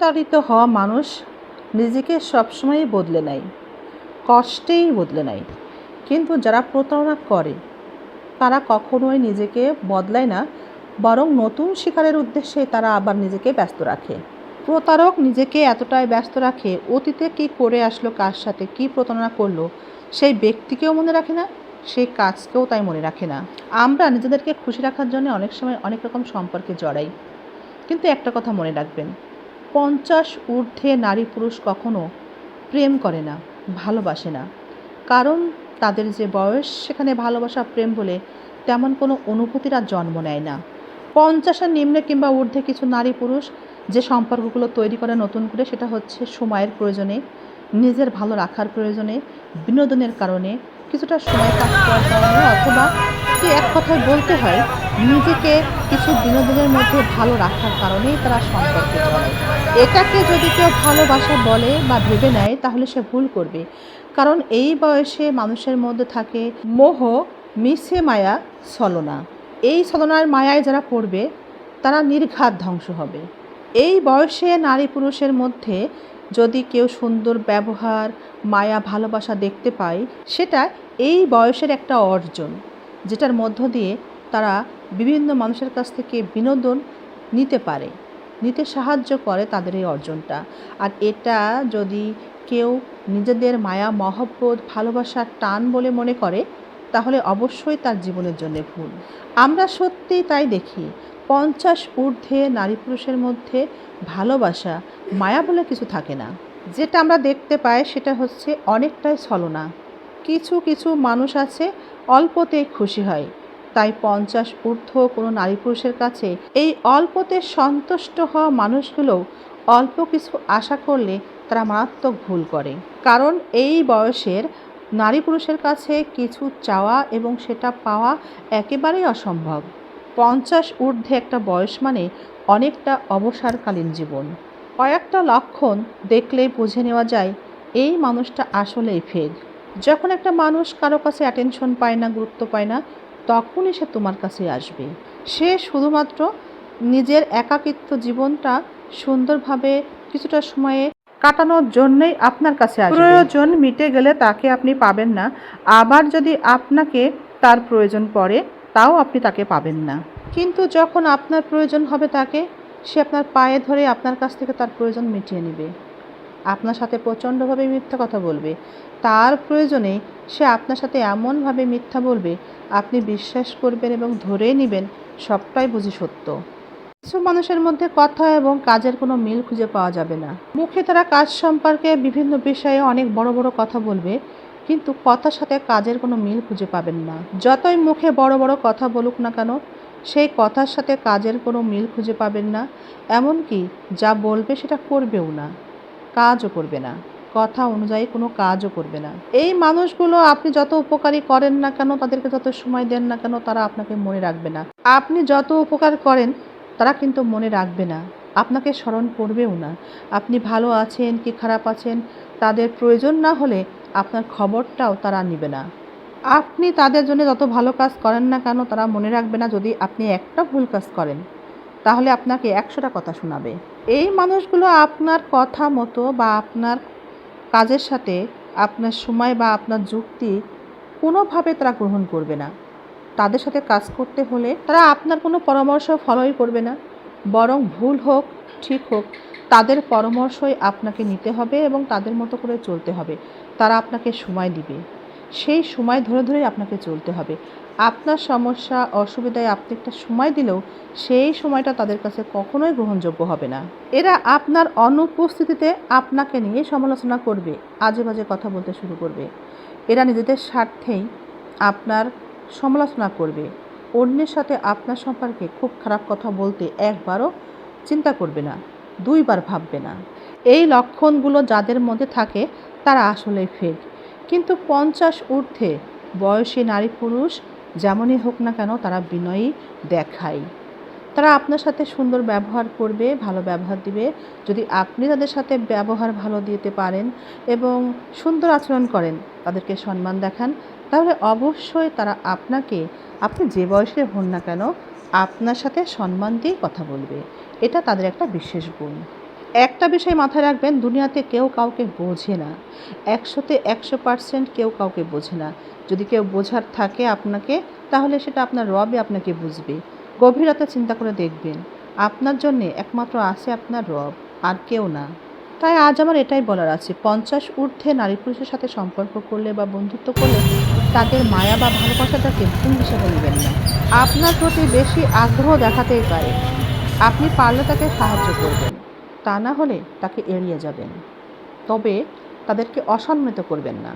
প্রতারিত হওয়া মানুষ নিজেকে সবসময়ই বদলে নেয়, কষ্টেই বদলে নেয়। কিন্তু যারা প্রতারণা করে, তারা কখনোই নিজেকে বদলায় না, বরং নতুন শিকারের উদ্দেশ্যে তারা আবার নিজেকে ব্যস্ত রাখে। প্রতারক নিজেকে এতটাই ব্যস্ত রাখে, অতীতে কী করে আসলো, কার সাথে কী প্রতারণা করল, সেই ব্যক্তিকেও মনে রাখে না, সেই কাজকেও তাই মনে রাখে না। আমরা নিজেদেরকে খুশি রাখার জন্য অনেক সময় অনেক রকম সম্পর্কে জড়াই। কিন্তু একটা কথা মনে রাখবেন পঞ্চাশ ঊর্ধ্বে নারী পুরুষ কখনো প্রেম করে না, ভালোবাসে না। কারণ তাদের যে বয়স, সেখানে ভালোবাসা, প্রেম বলে তেমন কোনো অনুভূতির জন্ম নেয় না। পঞ্চাশের নিম্নে কিংবা ঊর্ধ্বে কিছু নারী পুরুষ যে সম্পর্কগুলো তৈরি করে নতুন করে, সেটা হচ্ছে সময়ের প্রয়োজনে, নিজের ভালো রাখার প্রয়োজনে, বিনোদনের কারণে, কিছুটা সময় পাস করার কারণে, অথবা এক কথায় বলতে হয় নিজেকে কিছু বিনোদনের মধ্যে ভালো রাখার কারণেই তারা সম্পর্কে জড়ায় এটাকে যদি কেউ ভালোবাসা বলে বা ভেবে নেয়, তাহলে সে ভুল করবে। কারণ এই বয়সে মানুষের মধ্যে থাকে মোহ মিশে মায়া, ছলনা। এই ছলনার মায়ায় যারা পড়বে, তারা নির্ঘাত ধ্বংস হবে। এই বয়সে নারী পুরুষের মধ্যে যদি কেউ সুন্দর ব্যবহার, মায়া, ভালোবাসা দেখতে পায়, সেটা এই বয়সের একটা অর্জন, যেটার মধ্য দিয়ে তারা বিভিন্ন মানুষের কাছ থেকে বিনোদন নিতে পারে, নিতে সাহায্য করে তাদের এই অর্জনটা। আর এটা যদি কেউ নিজেদের মায়া, মহব্বত, ভালোবাসার টান বলে মনে করে, তাহলে অবশ্যই তার জীবনের জন্য ভুল। আমরা সত্যিই তাই দেখি, পঞ্চাশ ঊর্ধ্বে নারী পুরুষের মধ্যে ভালোবাসা মায়া বলে কিছু থাকে না। যেটা আমরা দেখতে পাই সেটা হচ্ছে অনেকটাই ছলনা। কিছু কিছু মানুষ আছে অল্পতেই খুশি হয় তাই পঞ্চাশ ঊর্ধ্ব কোনো নারী পুরুষের কাছে এই অল্পতে সন্তুষ্ট হওয়া মানুষগুলোও অল্প কিছু আশা করলে তারা মারাত্মক ভুল করে। কারণ এই বয়সের নারী পুরুষের কাছে কিছু চাওয়া এবং সেটা পাওয়া একেবারেই অসম্ভব। পঞ্চাশ ঊর্ধ্বে একটা বয়স মানে অনেকটা অবসরকালীন জীবন। কয়েকটা লক্ষণ দেখলেই বুঝে নেওয়া যায়, এই মানুষটা আসলেই ফেক যখন একটা মানুষ কারও কাছে অ্যাটেনশন পায় না, গুরুত্ব পায় না তখনই সে তোমার কাছে আসবে। সে শুধুমাত্র নিজের একাকিত্ব জীবনটা সুন্দরভাবে কিছুটা সময়ে কাটানোর জন্যই আপনার কাছে আসবে। প্রয়োজন মিটে গেলে তাকে আপনি পাবেন না। আবার যদি আপনাকে তার প্রয়োজন পড়ে তাও আপনি তাকে পাবেন না। কিন্তু যখন আপনার প্রয়োজন হবে তাকে সে আপনার পায়ে ধরে আপনার কাছ থেকে তার প্রয়োজন মিটিয়ে নেবে। আপনার সাথে প্রচণ্ডভাবে মিথ্যা কথা বলবে। তার প্রয়োজনে সে আপনার সাথে এমনভাবে মিথ্যা বলবে, আপনি বিশ্বাস করবেন এবং ধরেই নেবেন সবটাই বুঝি সত্য। কিছু মানুষের মধ্যে কথা এবং কাজের কোনো মিল খুঁজে পাওয়া যাবে না। মুখে তারা কাজ সম্পর্কে বিভিন্ন বিষয়ে অনেক বড় বড় কথা বলবে, কিন্তু কথার সাথে কাজের কোনো মিল খুঁজে পাবেন না। যতই মুখে বড় বড় কথা বলুক না কেন, সেই কথার সাথে কাজের কোনো মিল খুঁজে পাবেন না, এমনকি যা বলবে সেটা করবেও না। কাজও করবে না, কথা অনুযায়ী কোনো কাজও করবে না। এই মানুষগুলো আপনি যত উপকারী করেন না কেন, তাদেরকে যত সময় দেন না কেন, তারা আপনাকে মনে রাখবে না। আপনি যত উপকার করেন, তারা কিন্তু মনে রাখবে না। আপনাকে স্মরণ করবেও না। আপনি ভালো আছেন কি খারাপ আছেন, তাদের প্রয়োজন না হলে আপনার খবরটাও তারা নেবে না। আপনি তাদের জন্য যত ভালো কাজ করেন না কেন, তারা মনে রাখবে না যদি আপনি একটা ভুল কাজ করেন। তাহলে আপনাকে একশোটা কথা শোনাবে। এই মানুষগুলো আপনার কথা মতো বা আপনার কাজের সাথে, আপনার সময় বা আপনার যুক্তি কোনোভাবে তারা গ্রহণ করবে না। তাদের সাথে কাজ করতে হলে তারা আপনার কোনো পরামর্শ ফলোই করবে না। বরং ভুল হোক, ঠিক হোক, তাদের পরামর্শই আপনাকে নিতে হবে এবং তাদের মতো করে চলতে হবে। তারা আপনাকে সময় দিবে। সেই সময় ধরে ধরেই আপনাকে চলতে হবে। আপনার সমস্যা, অসুবিধায় আপনি একটা সময় দিলেও সেই সময়টা তাদের কাছে কখনোই গ্রহণযোগ্য হবে না। এরা আপনার অনুপস্থিতিতে আপনাকে নিয়ে সমালোচনা করবে আজে বাজে কথা বলতে শুরু করবে। এরা নিজেদের স্বার্থেই আপনার সমালোচনা করবে। অন্যের সাথে আপনার সম্পর্কে খুব খারাপ কথা বলতে একবারও চিন্তা করবে না, দুইবার ভাববে না। এই লক্ষণগুলো যাদের মধ্যে থাকে, তারা আসলে ফেক কিন্তু পঞ্চাশ ঊর্ধ্বে বয়সী নারী পুরুষ যেমনই হোক না কেন তারা বিনয়ী দেখায়। তারা আপনার সাথে সুন্দর ব্যবহার করবে, ভালো ব্যবহার দিবে। যদি আপনি তাদের সাথে ব্যবহার ভালো দিতে পারেন এবং সুন্দর আচরণ করেন, তাদেরকে সম্মান দেখান, তাহলে অবশ্যই তারা আপনাকে, আপনি যে বয়সে হন না কেন, আপনার সাথে সম্মান দিয়ে কথা বলবে। এটা তাদের একটা বিশেষ গুণ। একটা বিষয় মাথায় রাখবেন, দুনিয়াতে কেউ কাউকে বোঝে না। একশোতে একশো পার্সেন্ট কেউ কাউকে বোঝে না। যদি কেউ বোঝার থাকে আপনাকে, তাহলে সেটা আপনার রবই আপনাকে বুঝবে। গভীরতা চিন্তা করে দেখবেন, আপনার জন্যে একমাত্র আছে আপনার রব, আর কেউ না। তাই আজ আমার এটাই বলার আছে, পঞ্চাশ ঊর্ধ্বে নারী পুরুষের সাথে সম্পর্ক করলে বা বন্ধুত্ব করলে তাদের মায়া বা ভালোবাসাটাকে ভুল হিসেবে নেবেন না। আপনার প্রতি বেশি আগ্রহ দেখাতেই পারে। আপনি পারলে তাকে সাহায্য করবেন, তা না হলে তাকে এড়িয়ে যাবেন। তবে তাদেরকে অসম্মিত করবেন না।